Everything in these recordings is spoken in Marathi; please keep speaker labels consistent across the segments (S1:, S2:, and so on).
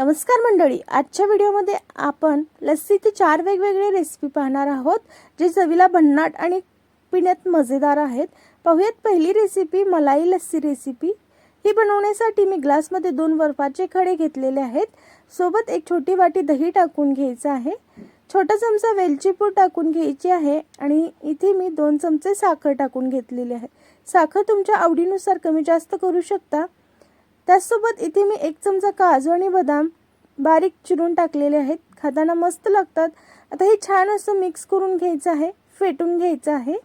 S1: नमस्कार मंडळी आजच्या व्हिडिओमध्ये आपण लस्सीचे चार वेगवेगळे रेसिपी पाहणार आहोत जे चवीला भन्नाट आणि पिण्यात मजेदार आहेत. पाहूयात पहिली रेसिपी मलाई लस्सी रेसिपी ही बनवण्यासाठी मी ग्लासमध्ये दोन बर्फाचे खडे घेतलेले आहेत. सोबत एक छोटी वाटी दही टाकून घ्यायचं आहे. छोटा चमचा वेलची पूड टाकून घ्यायची आहे आणि इथे मी दोन चमचे साखर टाकून घेतलेली आहे. साखर तुमच्या आवडीनुसार कमी जास्त करू शकता. त्याचसोबत इथे मी एक चमचा काजू आणि बदाम बारीक चिरून टाकलेले आहेत. खाताना मस्त लागतात. आता हे छान असं मिक्स करून घ्यायचं आहे. फेटून घ्यायचं आहे.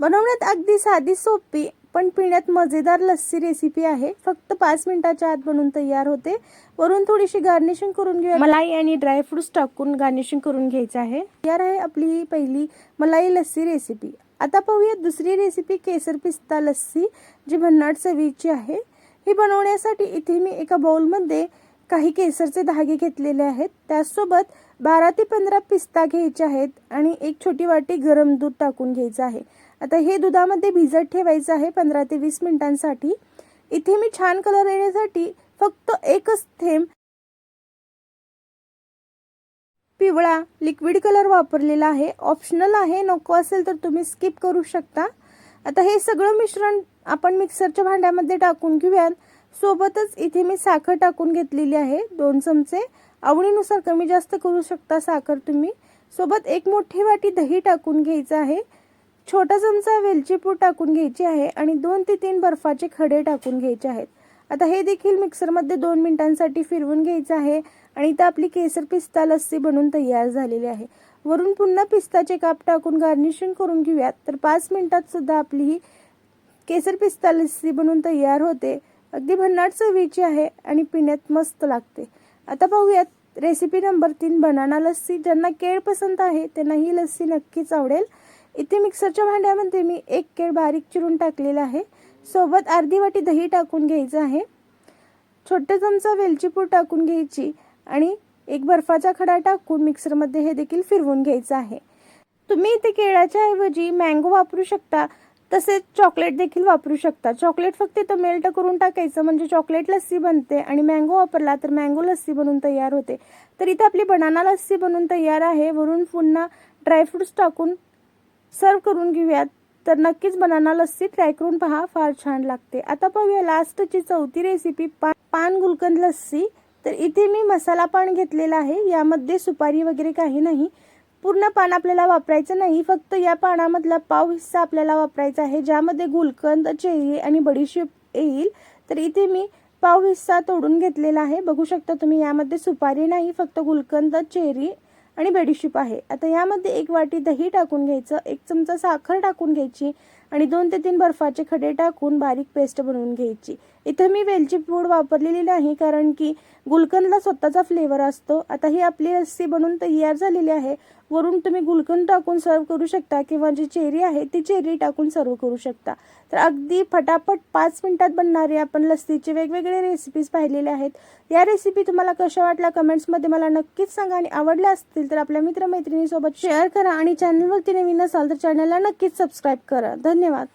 S1: बनवण्यात अगदी साधी सोपी पण पिण्यात मजेदार लस्सी रेसिपी आहे. फक्त पाच मिनिटाच्या आत बनवून तयार होते. वरून थोडीशी गार्निशिंग करून घेऊया. मलाई आणि ड्रायफ्रुट्स टाकून गार्निशिंग करून घ्यायचं आहे. तयार आहे आपली ही पहिली मलाई लस्सी रेसिपी आता पाहूया दुसरी रेसिपी केसर पिस्ता लस्सी जी भन्नाट चवीची आहे. ही बनवण्यासाठी इथे मी एका बाउलमध्ये काही केसरचे धागे घेतलेले आहेत. त्याचसोबत बारा ते पंधरा पिस्ता घ्यायचे आहेत आणि एक छोटी वाटी गरम दूध टाकून घ्यायचं आहे. आता हे दुधामध्ये भिजत ठेवायचं आहे पंधरा ते वीस मिनिटांसाठी. इथे मी छान कलर येण्यासाठी फक्त एकच थेंब पिवळा लिक्विड कलर वापरलेला आहे. ऑप्शनल आहे नको असेल तर तुम्ही स्किप करू शकता. आता हे सगळं मिश्रण आपण मिक्सरच्या भांड्यामध्ये टाकून घेऊयात. सोबतच इथे मी साखर टाकून घेतलेली आहे. दोन चमचे आवडीनुसार कमी जास्त करू शकता साखर तुम्ही. सोबत एक मोठी वाटी दही टाकून घ्यायचं आहे. छोटा चमचा वेलचीपूर टाकून घ्यायची आहे आणि दोन ते तीन बर्फाचे खडे टाकून घ्यायचे आहेत. आता हे देखील मिक्सरमध्ये दोन मिनिटांसाठी फिरवून घ्यायचं आहे आणि इथं आपली केसर पिस्ता लस्सी बनवून तयार झालेली आहे. वरून पुन्हा पिस्ताचे काप टाकून गार्निशिंग करून घेऊयात. तर पाच मिनिटात सुद्धा आपली ही केसर पिस्ता लस्सी बनवून तयार होते. अगदी भन्नाट चवीची आहे आणि पिण्यात मस्त लागते. आता पाहूयात रेसिपी नंबर तीन बनाना लस्सी. ज्यांना केळ पसंत आहे त्यांना ही लस्सी नक्कीच आवडेल. इथे मिक्सरच्या भांड्यामध्ये मी एक केळ बारीक चिरून टाकलेला आहे. सोबत अर्धी वाटी दही टाकून घ्यायचं आहे. छोटं चमचा वेलचीपूर टाकून घ्यायची आणि एक बर्फाचा खडा टाकून मिक्सरमध्ये हे देखील फिरवून घ्यायचं आहे. तुम्ही इथे केळाच्या ऐवजी मँगो वापरू शकता तसेच चॉकलेट देखील वापरू शकता. चॉकलेट फक्त इथं मेल्ट करून टाकायचं म्हणजे चॉकलेट लस्सी बनते आणि मँगो वापरला तर मँगो लस्सी बनून तयार होते. तर इथं आपली बनाना लस्सी बनून तयार आहे. वरून पुन्हा ड्रायफ्रुट्स टाकून सर्व करून घेऊयात. तर नक्कीच बनाना लस्सी ट्राय करून पहा फार छान लागते. आता पाहूया लास्टची चौथी रेसिपी पा पान गुलकंद लस्सी. तर इथे मी मसाला पान घेतलेला आहे. यामध्ये सुपारी वगैरे काही नाही. पूर्ण पान आपल्याला वापरायचं नाही. फक्त या पानामधला पाव हिस्सा आपल्याला वापरायचा आहे ज्यामध्ये गुलकंद चेरी आणि बडीशेप येईल. तर इथे मी पाव हिस्सा तोडून घेतलेला आहे. बघू शकता तुम्ही यामध्ये सुपारी नाही फक्त गुलकंद चेरी आणि बडीशेप आहे. आता यामध्ये एक वाटी दही टाकून घ्यायचं एक चमचा साखर टाकून घ्यायची. आणि दोन ते तीन बर्फाचे खडे टाकून बारीक पेस्ट बनवून घ्यायची. इथं मी वेलची पूड वापरलेली नाही कारण की गुलकंदला स्वतःचा फ्लेवर असतो. आता ही आपली लस्सी बनवून तयार झालेली आहे. वरून तुम्ही गुलकंद टाकून सर्व करू शकता किंवा जी चेरी आहे ती चेरी टाकून सर्व करू शकता. तर अगदी फटाफट पाच मिनिटात बनणारी आपण लस्सीचे वेगवेगळे रेसिपीज पाहिलेले आहेत. या रेसिपी तुम्हाला कशा वाटल्या कमेंट्समध्ये मला नक्कीच सांगा आणि आवडल्या असतील तर आपल्या मित्रमैत्रिणीसोबत शेअर करा आणि चॅनलवरती नवीन असाल तर चॅनलला नक्कीच सबस्क्राईब करा. धन्यवाद. では。